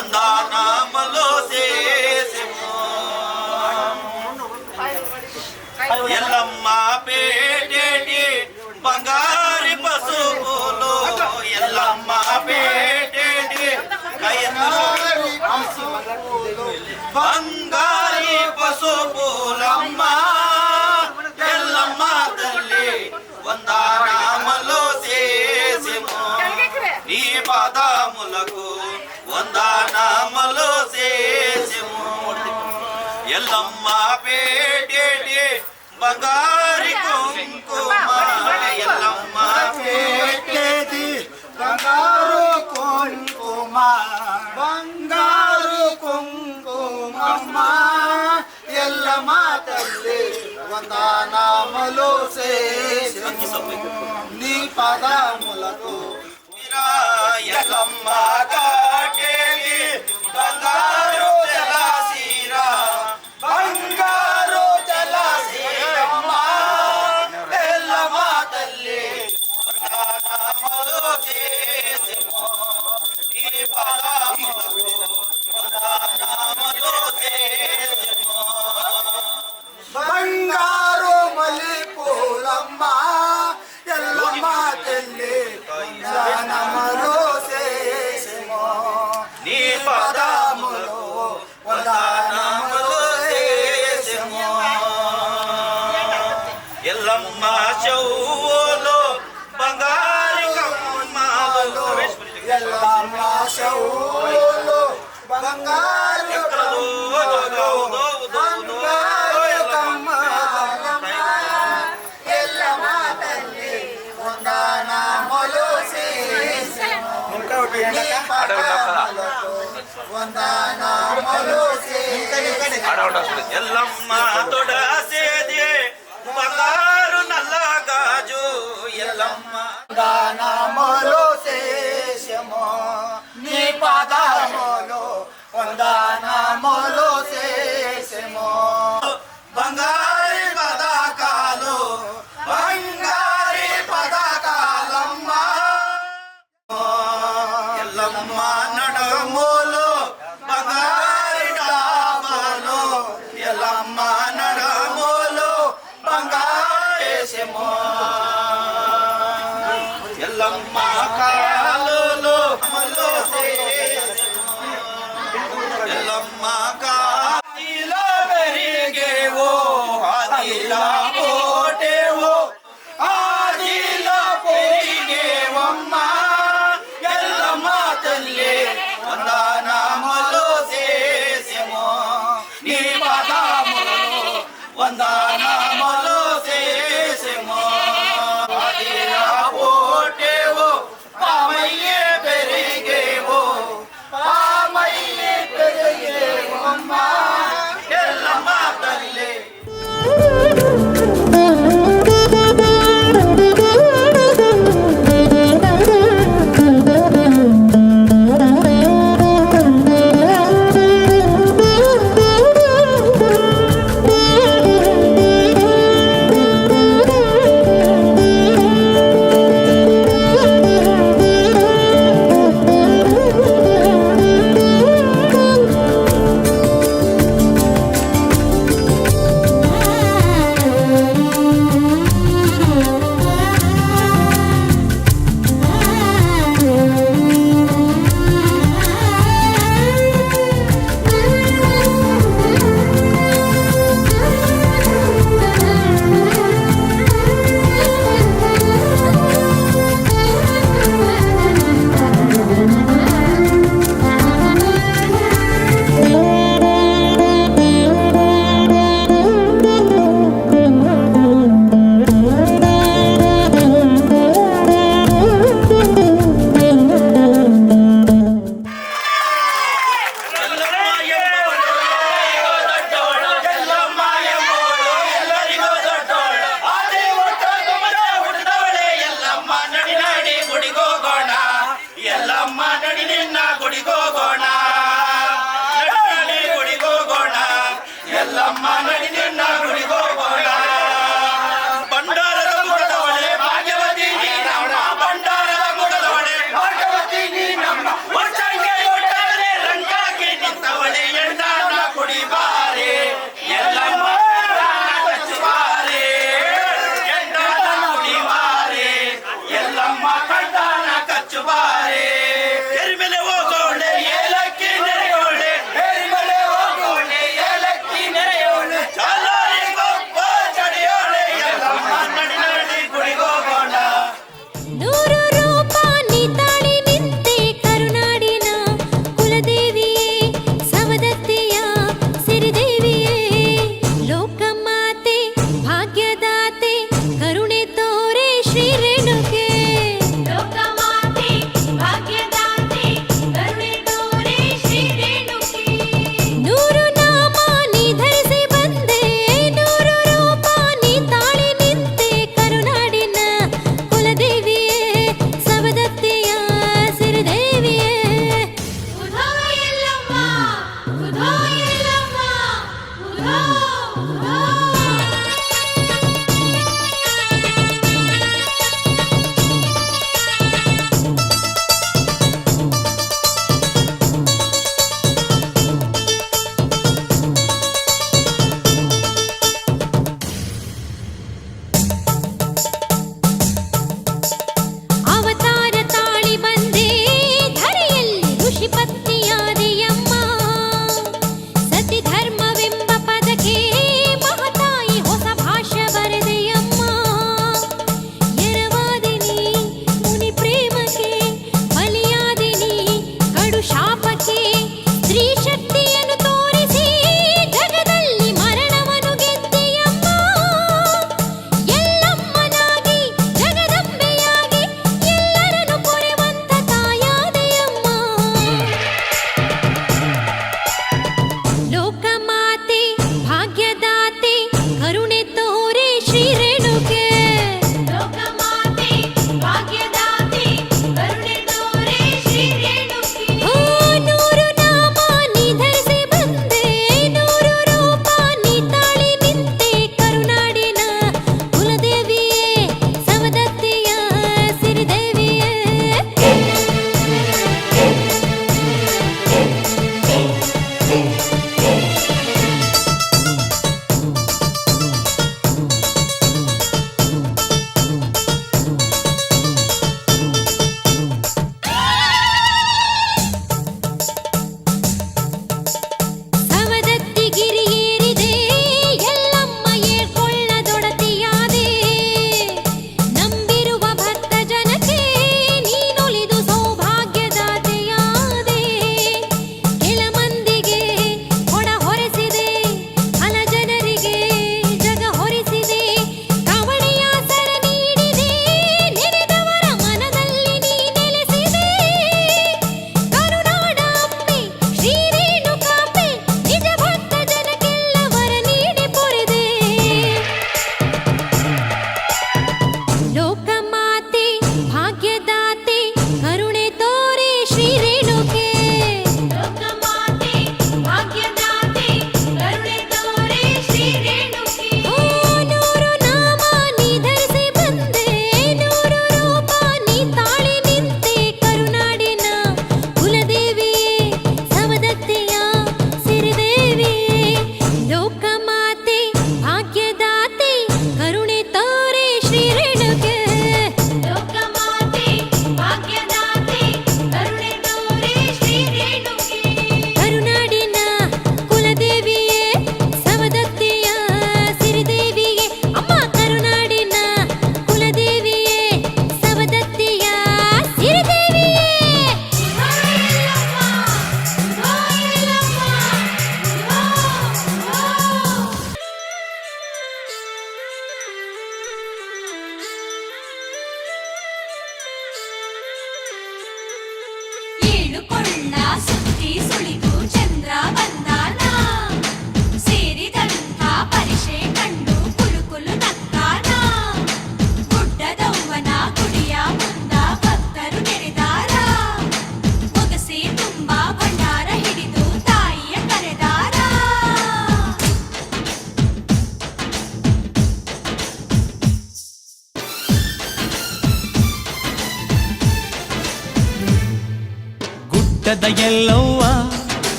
వందనామలో చేసిము. ఎల్లమ్మ పేటేటి బంగారి పశువులు ఎల్లమ్మ పేటేటి బంగారి పశువులమ్మ ఎల్లమ్మ తల్లి వందనామలో చేసిము. ఈ పదములకు వందనామలు చేసిము. ఎల్లమ్మ పేటేటి బంగారి కుంకుమ ఎల్లమ్మ పేటేటి బంగారు కుంకుమ బంగారు కుంకుమమ్మ ఎల్లమ్మ తల్లి వందనామలు చేసిము. నీ పదములకు ఎల్లమ్మ లమ్మ షౌలో బంగారు కమ్మలో లమ్మ షౌలో బంగారు కమ్మలో బంగారు కమ్మ ఎల్లమ్మ తల్లి వందనామలు వందనామలు ఎల్లమ్మ తొడసే గానములు శేషము నీ పదములు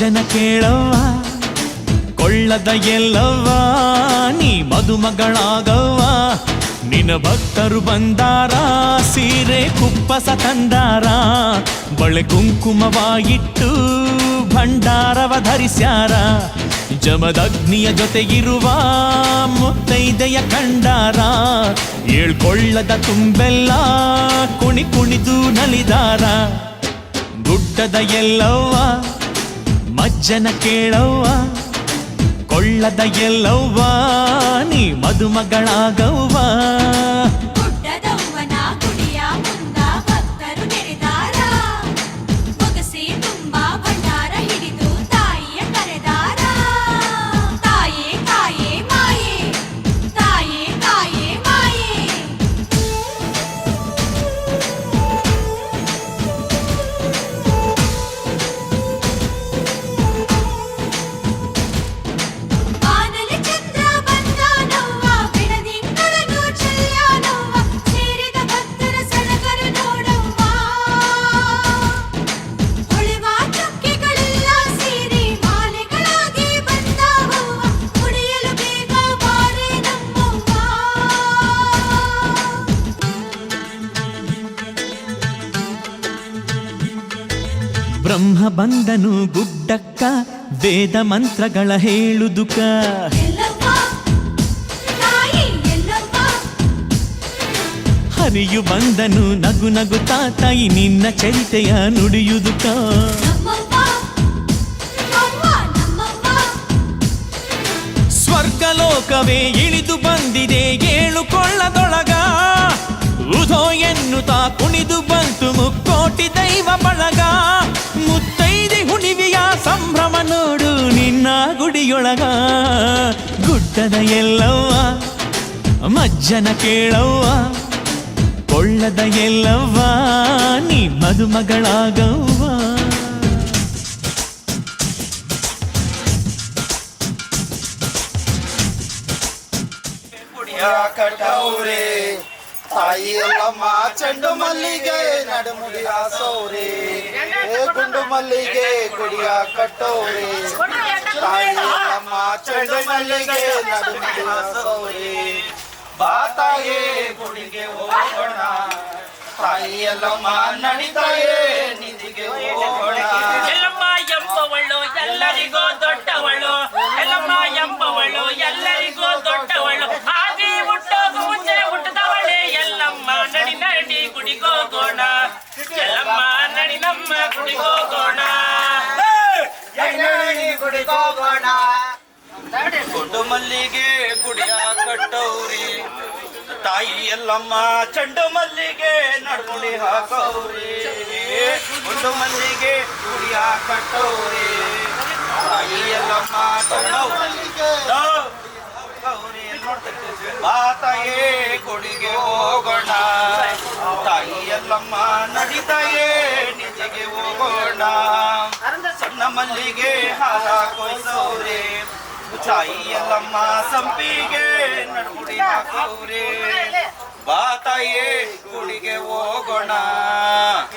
ಎಲ್ಲವ್ವ ಕೇಳವ್ವ, ಕೊಳ್ಳದ ಎಲ್ಲವ್ವ, ನೀ ಮದುಮಗಳಾಗವ್ವ. ನಿನ್ನ ಭಕ್ತರು ಬಂದಾರ, ಸೀರೆ ಕುಪ್ಪಸ ತಂದಾರ. ಬಳೆ ಕುಂಕುಮವಾಗಿಟ್ಟು ಭಂಡಾರವ ಧರಿಸ್ಯಾರ. ಜಮದಗ್ನಿಯ ಜೊತೆಗಿರುವ ಮುತ್ತೈದೆಯ ಕಂಡಾರ. ಏಳ್ಕೊಳ್ಳದ ತುಂಬೆಲ್ಲ ಕುಣಿ ಕುಣಿದು ನಲಿದಾರ. ಗುಡ್ಡದ ಎಲ್ಲವ್ವ ಮಜ್ಜನ ಕೇಳವ್ವ ಕೊಳ್ಳದ ಎಲ್ಲವ್ವ ನೀ ಮದುಮಗಳಾಗವ್ವ. ಬ್ರಹ್ಮ ಬಂದನು ಗುಡ್ಡಕ್ಕ ವೇದ ಮಂತ್ರಗಳ ಹೇಳುದುಕ. ಹರಿಯು ಬಂದನು ನಗು ನಗು ತಾತಾಯಿ ನಿನ್ನ ಚರಿತೆಯ ನುಡಿಯುದುಕ. ಸ್ವರ್ಗಲೋಕವೇ ಇಳಿದು ಬಂದಿದೆ ಏಳು ಉಧೋ ಎನ್ನುತ್ತಾ ಕುಣಿದು ಬಂತು ಮುಕ್ಕೋಟಿ ದೈವ ಬಳಗ. ಮುತ್ತೈದಿ ಹುಣಿವಿಯ ಸಂಭ್ರಮ ನೋಡು ನಿನ್ನ ಗುಡಿಯೊಳಗ. ಗುಡ್ಡದ ಎಲ್ಲವ್ವ, ಮಜ್ಜನ ಕೇಳವ್ವ, ಕೊಳ್ಳದ ಎಲ್ಲವ್ವ, ನೀ ಮದುಮಗಳಾಗವ್ವ. ಕಟೌರೆ ತಾಯಿ ಎಲ್ಲಮ್ಮ ಚೆಂಡು ಮಲ್ಲಿಗೆ ನಡುಮುಡಿಯ ಹಾಸೌರೆ ಏ ಗುಂಡು ಮಲ್ಲಿಗೆ ಗುಡಿಯ ಕಟ್ಟೋರಿ ತಾಯಿ ಅಲ್ಲಮ್ಮ ಚೆಂಡು ಮಲ್ಲಿಗೆ ನಡುಮುಡಿ ಹಾಸೌರೆ ಬಾತಾಯೇ ಗುಡಿಗೆ ಹೋಗೋಣ. ತಾಯಿ ಎಲ್ಲಮ್ಮ ನಡಿತಾಯೇ ನಿಧಿಗೆ ಹೋಗೋಣ. ಎಲ್ಲಮ್ಮ ಎಂಬವಳು, ಎಲ್ಲರಿಗೂ ದೊಡ್ಡವಳು. ಎಲ್ಲಮ್ಮ ಎಂಬವಳು, ಎಲ್ಲರಿಗೂ ದೊಡ್ಡವಳು. ನಮ್ಮ ಗುಡಿಗೆ ಹೋಗೋಣ ಗುಂಡು ಮಲ್ಲಿಗೆ ಗುಡಿಯ ಕಟ್ಟವ್ರಿ ತಾಯಿ ಎಲ್ಲಮ್ಮ ಚೆಂಡು ಮಲ್ಲಿಗೆ ನಡ್ಗುಡಿ ಹಾಕೋರಿ. ಗುಂಡು ಮಲ್ಲಿಗೆ ಗುಡಿಯ ಕಟ್ಟವ್ರಿ ತಾಯಿ ಎಲ್ಲಮ್ಮ ಮಾತಾಯೇ ಗುಡಿಗೆ ಹೋಗೋಣ. ತಾಯಿ ಎಲ್ಲಮ್ಮ ನಡಿತಾಯೇ ನಿಧಿಗೆ ಹೋಗೋಣ ಸಣ್ಣ ಮಲ್ಲಿಗೆ ಹಾರ ಕೊಯ್ಸೋರೆ. ತಾಯಿಯಲ್ಲಮ್ಮ ಸಂಪಿಗೆ ನಡುಗುಡಿ ಹಾಕೌರೆ ಬಾತಾಯೇ, ಗುಡಿಗೆ ಹೋಗೋಣ.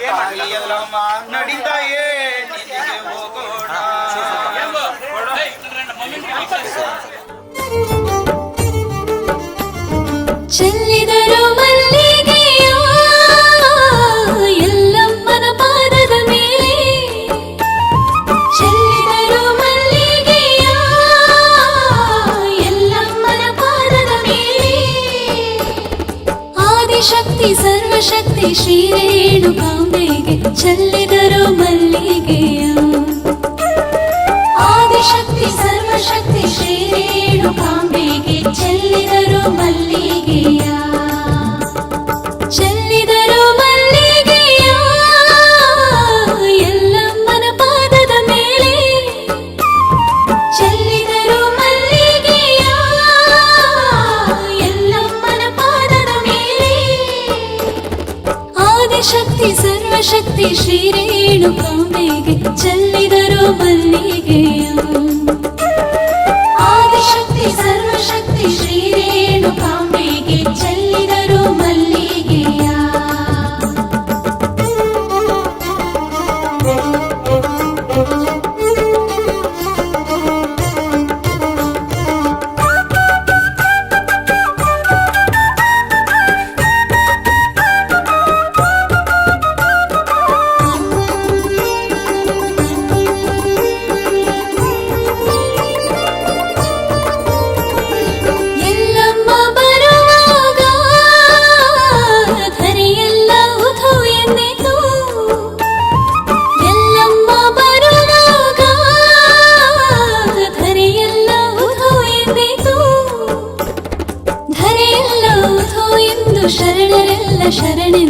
ತಾಯಿ ಎಲ್ಲಮ್ಮ ನಡಿತಾಯೇ, ನಿಧಿಗೆ ಹೋಗೋಣ. ಚೆಲ್ಲಿದರು ಆದಿಶಕ್ತಿ ಸರ್ವಶಕ್ತಿ ಶ್ರೀ ರೇಣುಕಾಂಬೆಗೆ ಚೆಲ್ಲಿದರು ಮಲ್ಲಿಗೆಯ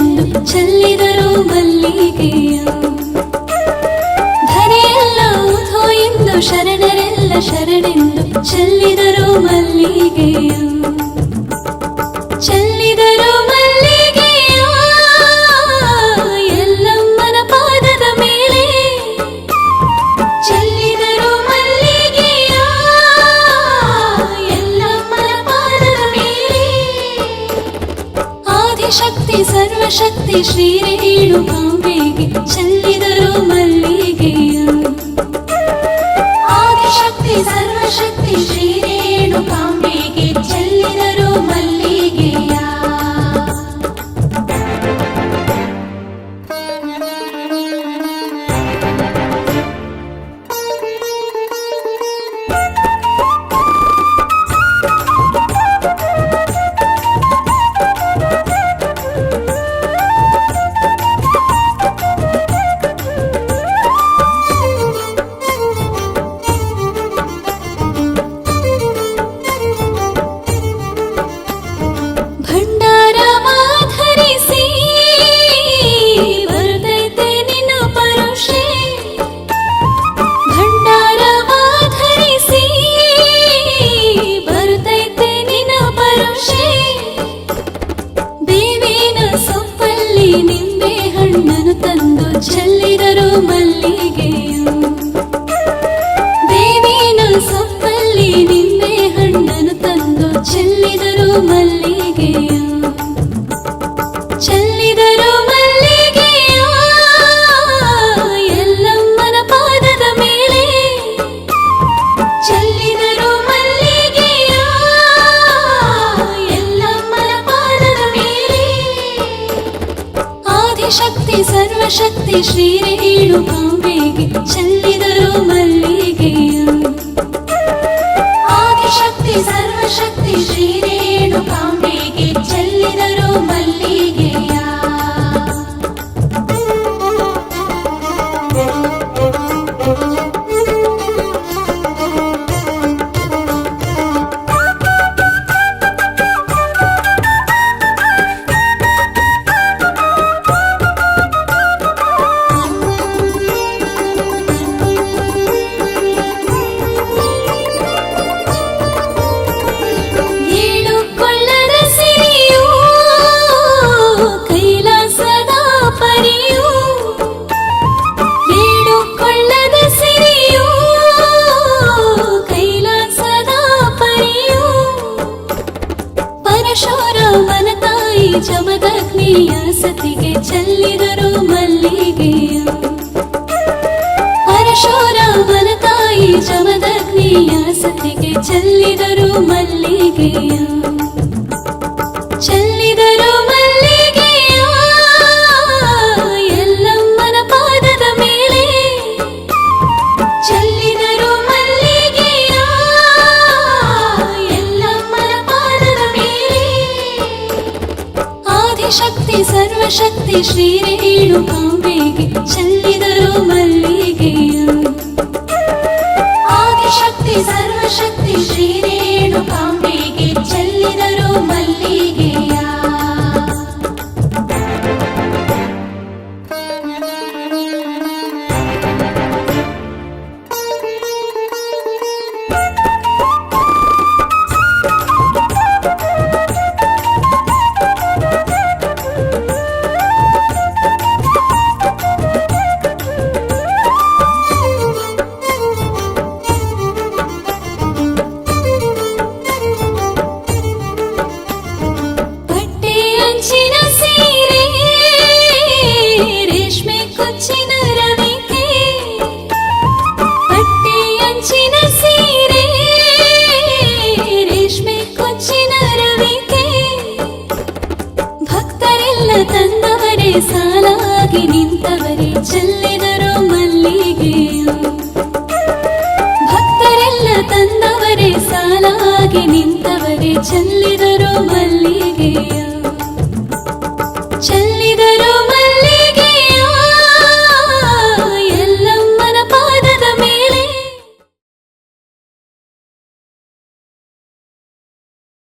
ಎಂದು ಚೆಲ್ಲಿದರು ಮಲ್ಲಿಗೆಯ ಧರೆಯೆಲ್ಲ ಉಧೋ ಎಂದು ಶರಣರೆಲ್ಲ ಶರಣೆಂದು ಚೆಲ್ಲಿದರು ಮಲ್ಲಿಗೆಯ ಸರ್ವಶಕ್ತಿ ಚೆಲ್ಲಿದರು ಮಲ್ಲಿಗೆಯ